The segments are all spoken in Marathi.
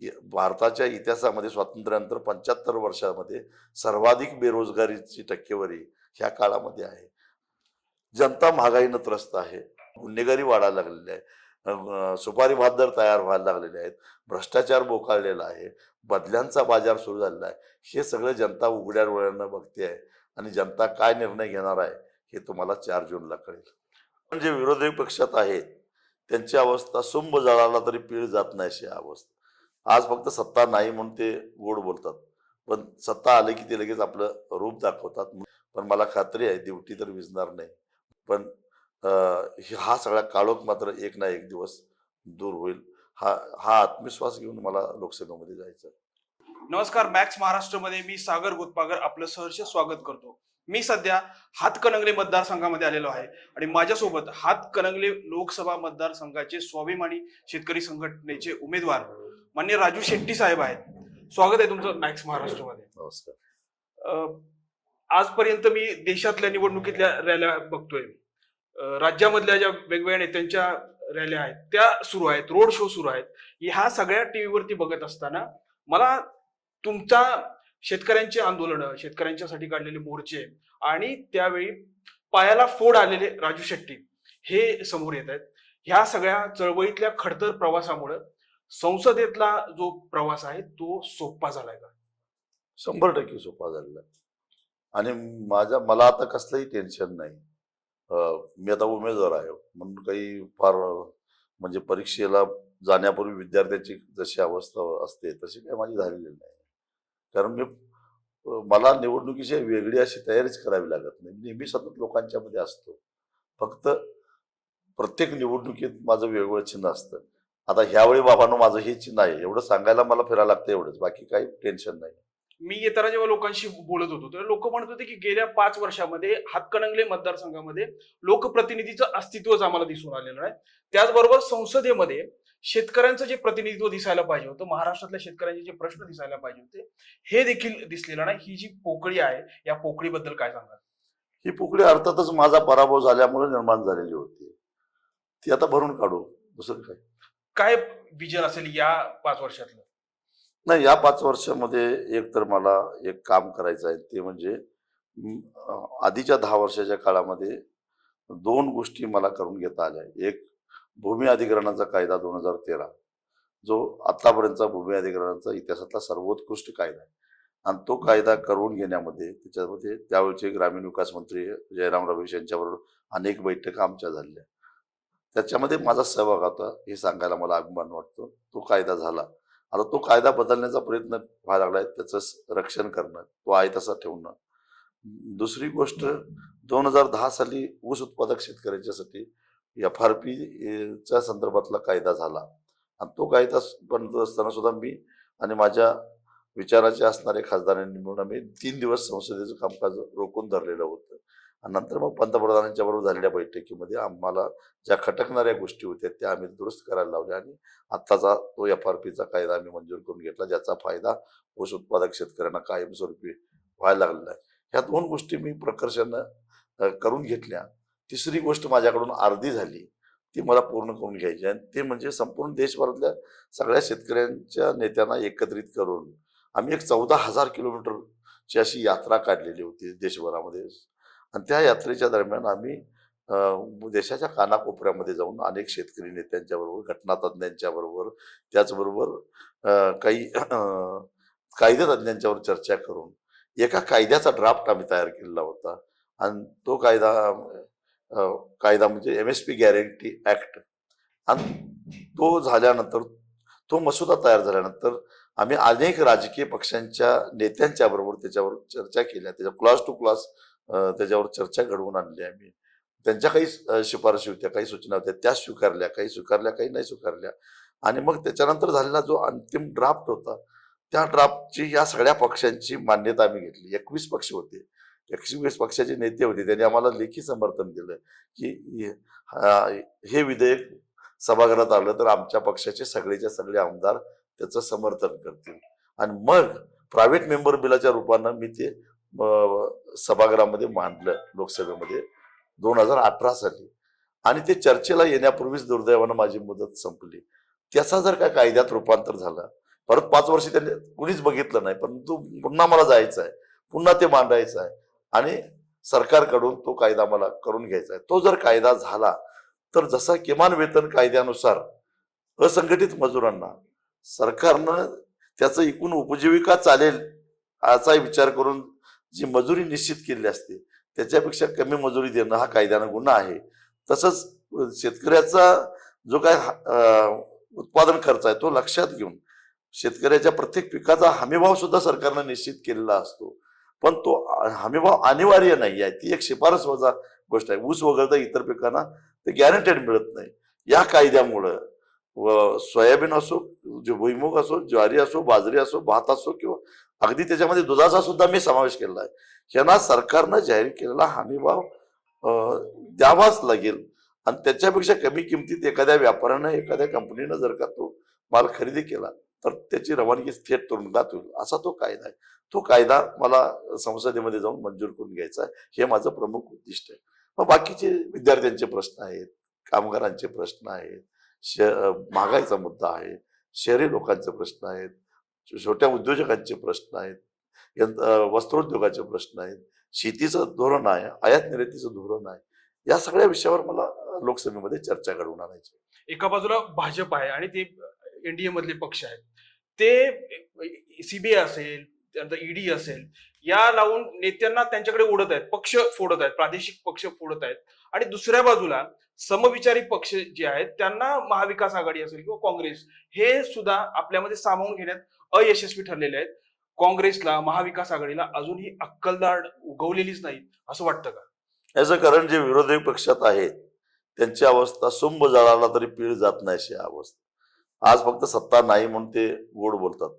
भारताच्या इतिहासामध्ये स्वातंत्र्यानंतर पंच्याहत्तर वर्षामध्ये सर्वाधिक बेरोजगारीची टक्केवारी ह्या काळामध्ये आहे. जनता महागाईनं त्रस्त आहे. गुन्हेगारी वाढायला लागलेली आहे. सुपारी भात दर तयार व्हायला लागलेले आहेत. भ्रष्टाचार बोकाळलेला आहे. बदल्यांचा बाजार सुरू झालेला आहे. हे सगळं जनता उघड्या डोळ्यानं बघते आहे. आणि जनता काय निर्णय घेणार आहे हे तुम्हाला चार जूनला कळेल. पण जे विरोधी पक्षात आहेत त्यांची अवस्था सुंब जळाला तरी पीळ जात नाही अशी अवस्था. आज फक्त सत्ता नाही म्हणून ते गोड बोलतात. पण सत्ता आले की ते लगेच आपलं रूप दाखवतात. पण मला खात्री आहे दिवटी तर विजणार नाही. पण हा सगळा काळोख मात्र एक ना एक दिवस दूर होईल. हा हा आत्मविश्वास घेऊन मला लोकसभेमध्ये जायचं नमस्कार मॅक्स महाराष्ट्रमध्ये मी सागर गोतपागर आपलं सहर्ष स्वागत करतो. मी सध्या हातकणंगले मतदारसंघामध्ये आलेलो आहे आणि माझ्यासोबत हातकणंगले लोकसभा मतदारसंघाचे स्वाभिमानी शेतकरी संघटनेचे उमेदवार मान्य राजू शेट्टी साहेब आहेत. स्वागत आहे तुमचं मॅक्स महाराष्ट्रमध्ये. नमस्कार. अं, आजपर्यंत मी देशातल्या निवडणुकीतल्या रॅल्या बघतोय. राज्यामधल्या ज्या वेगवेगळ्या नेत्यांच्या रॅल्या आहेत त्या सुरू आहेत रोड शो सुरू आहेत. ह्या सगळ्या टीव्हीवरती बघत असताना मला तुमचा शेतकऱ्यांची आंदोलनं शेतकऱ्यांच्यासाठी काढलेले मोर्चे आणि त्यावेळी पायाला फोड आलेले राजू शेट्टी हे समोर येत आहेत. ह्या सगळ्या चळवळीतल्या खडतर प्रवासामुळं संसदेतला जो प्रवास आहे तो सोपा झालाय का? शंभर टक्के सोपा झालेला आहे. आणि माझ्या मला आता कसलंही टेन्शन नाही. मी आता उमेदवार आहे. म्हणून काही फार म्हणजे परीक्षेला जाण्यापूर्वी विद्यार्थ्याची जशी अवस्था असते तशी काही माझी झालेली नाही. कारण मी मला निवडणुकीची वेगळी अशी तयारीच करावी लागत नाही. नेहमी सतत लोकांच्या मध्ये असतो. फक्त प्रत्येक निवडणुकीत माझं वेगवेगळं चिन्ह असतं. आता ह्यावेळी बाबांनो माझं हे चिन्ह आहे एवढं सांगायला मला फिरायला लागतं एवढंच बाकी काही टेन्शन नाही. मी येताना जेव्हा लोकांशी बोलत होतो तेव्हा लोक म्हणत होते की गेल्या पाच वर्षामध्ये हातकणंगले मतदारसंघामध्ये लोकप्रतिनिधीचं अस्तित्वच आम्हाला दिसून आलेलं आहे. त्याचबरोबर संसदेमध्ये शेतकऱ्यांचं जे प्रतिनिधित्व दिसायला पाहिजे होतं महाराष्ट्रातल्या शेतकऱ्यांचे जे प्रश्न दिसायला पाहिजे होते हे देखील दिसलेलं नाही. ही जी पोकळी आहे या पोकळीबद्दल काय सांगाल? ही पोकळी अर्थातच माझा पराभव झाल्यामुळे निर्माण झालेली होती. ती आता भरून काढू दुसरं काय? काय विजन असेल या पाच वर्षातलं? नाही या पाच वर्षामध्ये एक तर मला एक काम करायचं आहे ते म्हणजे आधीच्या दहा वर्षाच्या काळामध्ये दोन गोष्टी मला करून घेता आल्या. एक भूमी अधिग्रहणाचा कायदा दोन हजार तेरा जो आतापर्यंतचा भूमी अधिग्रहणाचा इतिहासातला सर्वोत्कृष्ट कायदा आहे. आणि तो कायदा करून घेण्यामध्ये त्याच्यामध्ये त्यावेळचे ग्रामीण विकास मंत्री जयराम रमेश यांच्याबरोबर अनेक बैठका आमच्या झाल्या. त्याच्यामध्ये माझा सहभाग होता हे सांगायला मला अभिमान वाटतो. तो कायदा झाला. आता तो कायदा बदलण्याचा प्रयत्न व्हायला लागलाय त्याचं रक्षण करणं तो आहे तसा ठेवणं. दुसरी गोष्ट दोन हजार दहा साली ऊस उत्पादक शेतकऱ्यांच्यासाठी एफ आर च्या संदर्भातला कायदा झाला. आणि तो कायदा बनत असताना सुद्धा मी आणि माझ्या विचाराचे असणारे खासदारांनी मिळून आम्ही तीन दिवस संसदेचं कामकाज रोखून धरलेलं होतं. नंतर मग पंतप्रधानांच्या बरोबर झालेल्या बैठकीमध्ये आम्हाला ज्या खटकणाऱ्या गोष्टी होत्या त्या आम्ही दुरुस्त करायला लावल्या आणि आत्ताचा तो एफ आर पीचा कायदा आम्ही मंजूर करून घेतला ज्याचा फायदा ऊस उत्पादक शेतकऱ्यांना कायमस्वरूपी व्हायला लागलेला आहे. ह्या दोन गोष्टी मी प्रकर्षानं करून घेतल्या. तिसरी गोष्ट माझ्याकडून अर्धी झाली. ती मला पूर्ण करून घ्यायची आणि ते म्हणजे संपूर्ण देशभरातल्या सगळ्या शेतकऱ्यांच्या नेत्यांना एकत्रित करून आम्ही एक चौदा हजार किलोमीटरची अशी यात्रा काढलेली होती देशभरामध्ये. आणि त्या यात्रेच्या दरम्यान आम्ही देशाच्या कानाकोपऱ्यामध्ये जाऊन अनेक शेतकरी नेत्यांच्या बरोबर घटनातज्ञांच्या बरोबर त्याचबरोबर काही कायदेतज्ञांच्यावर चर्चा करून एका कायद्याचा ड्राफ्ट आम्ही तयार केलेला होता. आणि तो कायदा कायदा म्हणजे M S P guarantee act आणि तो झाल्यानंतर तो मसुदा तयार झाल्यानंतर आम्ही अनेक राजकीय पक्षांच्या नेत्यांच्या बरोबर त्याच्यावर चर्चा केल्या. त्याच्या क्लास टू क्लास त्याच्यावर चर्चा घडवून आणली आम्ही. त्यांच्या काही शिफारशी होत्या काही सूचना होत्या त्या स्वीकारल्या काही स्वीकारल्या काही नाही स्वीकारल्या. आणि मग त्याच्यानंतर झालेला जो अंतिम ड्राफ्ट होता त्या ड्राफ्टची या सगळ्या पक्षांची मान्यता आम्ही घेतली. एकवीस पक्ष होते. एकवीस पक्षाचे नेते होते. त्यांनी आम्हाला लेखी समर्थन दिलं की हे- हे विधेयक सभागृहात आलं तर आमच्या पक्षाचे सगळेच्या सगळे आमदार त्याचं समर्थन करतील. आणि मग प्रायव्हेट मेंबर बिलाच्या रूपानं मी ते सभागृहामध्ये मांडलं लोकसभेमध्ये दोन हजार अठरा साली. आणि ते चर्चेला येण्यापूर्वीच दुर्दैवानं माझी मुदत संपली. त्याचा जर का कायद्यात रूपांतर झालं परत पाच वर्ष त्यांनी कुणीच बघितलं नाही परंतु पुन्हा मला जायचं आहे पुन्हा ते मांडायचं आहे आणि सरकारकडून तो कायदा मला करून घ्यायचा आहे. तो जर कायदा झाला तर जसा किमान वेतन कायद्यानुसार असंघटित मजुरांना सरकारनं त्याचं एकूण उपजीविका चालेल असा विचार करून जी मजुरी निश्चित केली असते त्याच्यापेक्षा कमी मजुरी देणं हा कायद्यानं गुन्हा आहे. तसंच शेतकऱ्याचा जो काय उत्पादन खर्च आहे तो लक्षात घेऊन शेतकऱ्याच्या प्रत्येक पिकाचा हमीभाव सुद्धा सरकारनं निश्चित केलेला असतो. पण तो हमीभाव अनिवार्य नाही आहे. ती एक शिफारस वजा गोष्ट आहे. ऊस वगळता इतर पिकांना ते गॅरंटेड मिळत नाही. या कायद्यामुळं व सोयाबीन असो जे भुईमुग असो ज्वारी असो बाजरी असो भात असो किंवा अगदी त्याच्यामध्ये दुधाचा सुद्धा मी समावेश केलेला आहे. ह्यांना सरकारनं जाहीर केलेला हमीभाव द्यावाच लागेल. आणि त्याच्यापेक्षा कमी किमतीत एखाद्या व्यापाऱ्यानं एखाद्या कंपनीनं जर का तो माल खरेदी केला तर त्याची रवानगी थेट तुरुंगात होईल. असा तो कायदा आहे. तो कायदा मला संसदेमध्ये जाऊन मंजूर करून घ्यायचा आहे. हे माझं प्रमुख उद्दिष्ट आहे. मग बाकीचे विद्यार्थ्यांचे प्रश्न आहेत कामगारांचे प्रश्न आहेत श महागाईचा मुद्दा आहे. शहरी लोकांचे प्रश्न आहेत. छोट्या उद्योजकांचे प्रश्न आहेत. वस्त्रोद्योगाचे प्रश्न आहेत. शेतीचं धोरण आहे आयात निर्यातीचं धोरण आहे. या सगळ्या विषयावर मला लोकसभेमध्ये चर्चा घडवून आणायची एका बाजूला भाजप आहे आणि ते एनडीए मधले पक्ष आहेत. ते सीबीआय असेल त्यानंतर ईडी असेल या लावून नेत्यांना त्यांच्याकडे ओढत आहेत पक्ष फोडत आहेत प्रादेशिक पक्ष फोडत आहेत. आणि दुसऱ्या बाजूला समविचारी पक्ष जे आहेत त्यांना महाविकास आघाडी असेल किंवा काँग्रेस हे सुद्धा आपल्यामध्ये सामावून घेण्यात अयशस्वी ठरलेले आहेत. काँग्रेसला महाविकास आघाडीला अजूनही अक्कलदाड उगवलेलीच नाही असं वाटतं का? याचं कारण जे विरोधी पक्षात आहेत त्यांची अवस्था सुंब जळाला तरी पीळ जात नाही अशी अवस्था. आज फक्त सत्ता नाही म्हणून ते गोड बोलतात.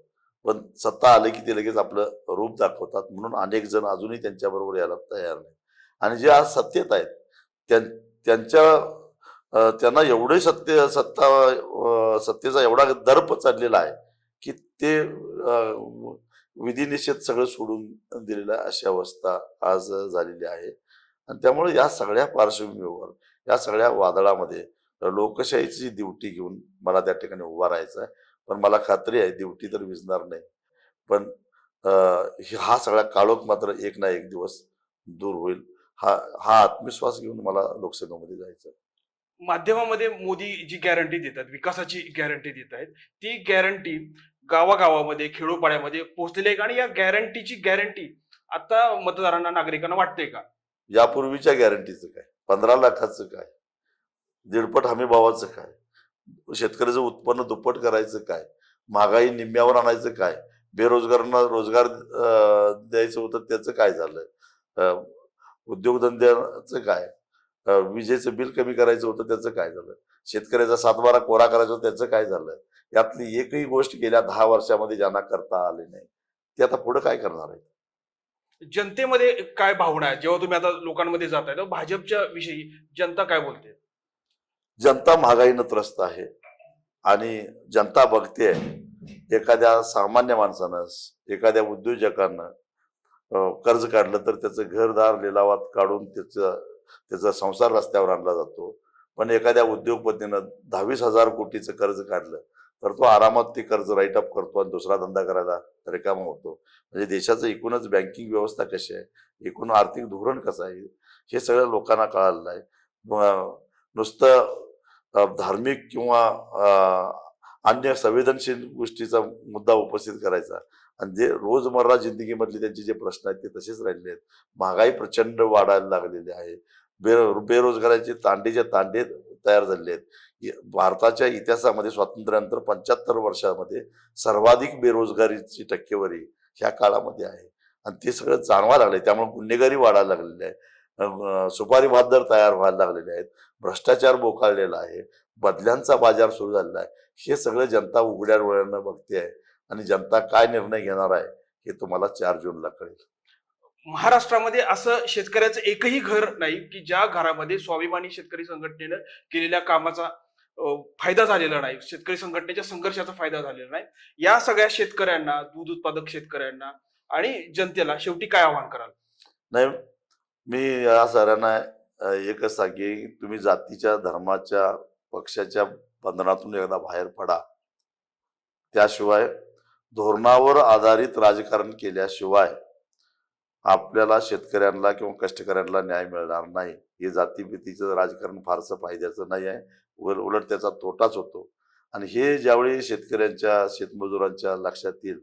पण सत्ता आले की ते लगेच आपलं रूप दाखवतात. म्हणून अनेक जण अजूनही त्यांच्याबरोबर यायला तयार नाही आणि जे आज सत्तेत आहेत त्यां- त्यांच्या त्यांना एवढे सत्य सत्ता सत्तेचा एवढा दर्प चाललेला आहे की ते विधिनिषेध सगळं सोडून दिलेलं आहे अशी अवस्था आज झालेली आहे. आणि त्यामुळे या सगळ्या पार्श्वभूमीवर या सगळ्या वादळामध्ये लोकशाहीची ड्युटी घेऊन मला त्या ठिकाणी उभा राहायचा आहे पण मला खात्री आहे ड्युटी तर विजणार नाही. पण हे- सगळा काळोख मात्र एक ना एक दिवस दूर होईल. हा हा आत्मविश्वास घेऊन मला लोकसभेमध्ये जायचं. माध्यमामध्ये मोदी जी गॅरंटी देतात विकासाची गॅरंटी देत आहेत ती गॅरंटी गावागावामध्ये खेडोपाड्यामध्ये पोहोचलेली आहे. का? आणि या गॅरंटीची गॅरंटी आता मतदारांना नागरिकांना वाटते का? यापूर्वीच्या गॅरंटीचं काय? पंधरा लाखाचं काय? दीडपट हमी भावाचं काय? शेतकऱ्याचं उत्पन्न दुप्पट करायचं काय? महागाई निम्म्यावर आणायचं काय? बेरोजगारांना रोजगार द्यायचं होतं त्याचं काय झालं? उद्योगधंद्याचं काय? विजेचं बिल कमी करायचं होतं त्याचं काय झालं? शेतकऱ्याचा सातबारा कोरा करायचा होता त्याचं काय झालं? यातली एकही गोष्ट गेल्या दहा वर्षामध्ये ज्यांना करता आली नाही ते आता पुढे काय करणार आहे जनतेमध्ये काय भावना आहे? जेव्हा तुम्ही आता लोकांमध्ये जाताय तेव्हा भाजपच्या विषयी जनता काय बोलते? जनता महागाईनं त्रस्त आहे. आणि जनता बघते एखाद्या सामान्य माणसानं एखाद्या उद्योजकानं कर्ज काढलं तर त्याचं घरदार लिलावात काढून त्याचं त्याचा संसार रस्त्यावर आणला जातो. पण एखाद्या उद्योगपतीनं दहावीस हजार कोटीचं कर्ज काढलं तर तो आरामात ते कर्ज राईट अप करतो आणि दुसरा धंदा करायला रिकामा होतो. म्हणजे देशाचं एकूणच बँकिंग व्यवस्था कशी आहे? एकूण आर्थिक धोरण कसं आहे? हे सगळं लोकांना कळालेलं आहे. नुसतं धार्मिक किंवा अन्य संवेदनशील गोष्टीचा मुद्दा उपस्थित करायचा. आणि जे रोजमर्रा जिंदगीमधले त्यांचे जे प्रश्न आहेत ते तसेच राहिले आहेत. महागाई प्रचंड वाढायला लागलेली आहे. बेरो बेरोजगाराचे तांडेच्या तांडे तयार झालेले आहेत. भारताच्या इतिहासामध्ये स्वातंत्र्यानंतर पंच्याहत्तर वर्षामध्ये सर्वाधिक बेरोजगारीची टक्केवारी ह्या काळामध्ये आहे. आणि ते सगळं जाणवा लागले त्यामुळे गुन्हेगारी वाढायला लागलेली आहे. सुपारी भात दर तयार व्हायला लागलेले आहेत. भ्रष्टाचार बोकाळलेला आहे. बदल्यांचा बाजार सुरू झालेला आहे. हे सगळं जनता उघड्या डोळ्यानं बघते आहे. आणि जनता काय निर्णय घेणार आहे हे तुम्हाला चार जूनला कळेल. महाराष्ट्रामध्ये असं शेतकऱ्याचं एकही घर नाही की ज्या घरामध्ये स्वाभिमानी शेतकरी संघटनेनं केलेल्या कामाचा फायदा झालेला नाही शेतकरी संघटनेच्या संघर्षाचा फायदा झालेला नाही. या सगळ्या शेतकऱ्यांना दूध उत्पादक शेतकऱ्यांना आणि जनतेला शेवटी काय आव्हान कराल? नाही मी या साऱ्यांना एकच सांगे की तुम्ही जातीच्या धर्माच्या पक्षाच्या बंधनातून एकदा बाहेर पडा. त्याशिवाय धोरणावर आधारित राजकारण केल्याशिवाय आपल्याला शेतकऱ्यांना किंवा कष्टकऱ्यांना न्याय मिळणार नाही. हे जातीभीतीचं राजकारण फारसं फायद्याचं नाही आहे. वर उलट त्याचा तोटाच होतो. आणि हे ज्यावेळी शेतकऱ्यांच्या शेतमजुरांच्या लक्षात येईल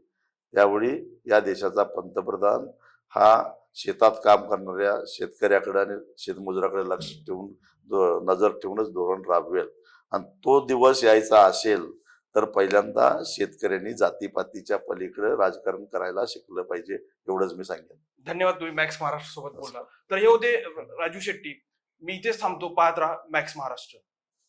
त्यावेळी या देशाचा पंतप्रधान हा शेतात काम करणाऱ्या शेतकऱ्याकडे आणि शेतमजुराकडे लक्ष ठेवून नजर ठेवूनच धोरण राबवेल. आणि तो दिवस यायचा असेल तर पहिल्यांदा शेतकऱ्यांनी जातीपातीच्या पलीकडे राजकारण करायला शिकलं पाहिजे एवढंच मी सांगेन. धन्यवाद तुम्ही मॅक्स महाराष्ट्र सोबत बोलला तर हे होते राजू शेट्टी. मी इथेच थांबतो. पाहत राहा मॅक्स महाराष्ट्र.